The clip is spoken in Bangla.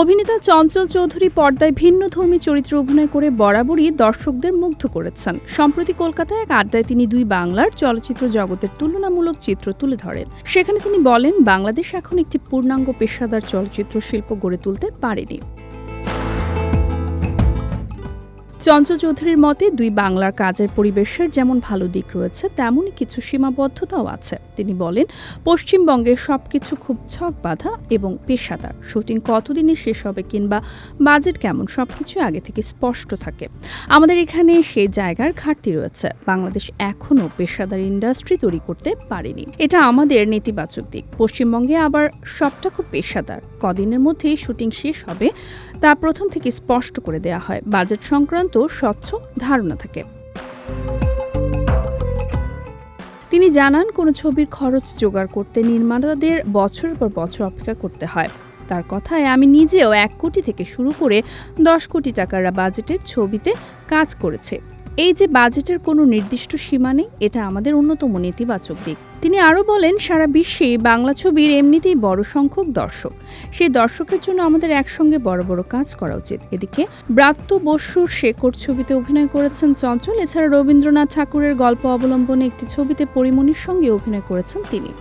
অভিনেতা চঞ্চল চৌধুরী পর্দায় ভিন্নধর্মী চরিত্রে অভিনয় করে বরাবরই দর্শকদের মুগ্ধ করেছেন। সম্প্রতি কলকাতায় এক আড্ডায় তিনি দুই বাংলার চলচ্চিত্র জগতের তুলনামূলক চিত্র তুলে ধরেন। সেখানে তিনি বলেন, বাংলাদেশ এখন একটি পূর্ণাঙ্গ পেশাদার চলচ্চিত্র শিল্প গড়ে তুলতে পারেনি। চঞ্চল চৌধুরীর মতে, দুই বাংলার কাজের পরিবেশের যেমন ভালো দিক রয়েছে, তেমনই কিছু সীমাবদ্ধতাও আছে। তিনি বলেন, পশ্চিমবঙ্গে সব কিছু খুব ছক বাঁধা এবং পেশাদার। শুটিং কতদিনে শেষ হবে কিংবা বাজেট কেমন সবকিছু আগে থেকে স্পষ্ট থাকে। আমাদের এখানে সেই জায়গার ঘাটতি রয়েছে। বাংলাদেশ এখনও পেশাদার ইন্ডাস্ট্রি তৈরি করতে পারেনি। এটা আমাদের নেতিবাচক দিক। পশ্চিমবঙ্গে আবার সবটা খুব পেশাদার। কদিনের মধ্যেই শুটিং শেষ হবে, তা প্রথম থেকে স্পষ্ট করে দেয়া হয়। বাজেট সংক্রান্ত স্বচ্ছ ধারণা থাকে। তিনি জানান, কোনো ছবির খরচ জোগাড় করতে নির্মাতাদের বছরের পর বছর অপেক্ষা করতে হয়। তার কথায়, আমি নিজেও এক কোটি থেকে শুরু করে দশ কোটি টাকার বাজেটের ছবিতে কাজ করেছে। এই যে বাজেটের কোনো নির্দিষ্ট সীমা নেই, এটা আমাদের অন্যতম নেতিবাচক দিক। তিনি আরও বলেন, সারা বিশ্বে বাংলা ছবির এমনিতেই বড় সংখ্যক দর্শক। সেই দর্শকের জন্য আমাদের একসঙ্গে বড় বড় কাজ করা উচিত। এদিকে ব্রাত্য বসুর শেকড় ছবিতে অভিনয় করেছেন চঞ্চল। এছাড়া রবীন্দ্রনাথ ঠাকুরের গল্প অবলম্বনে একটি ছবিতে পরিমণির সঙ্গে অভিনয় করেছেন তিনি।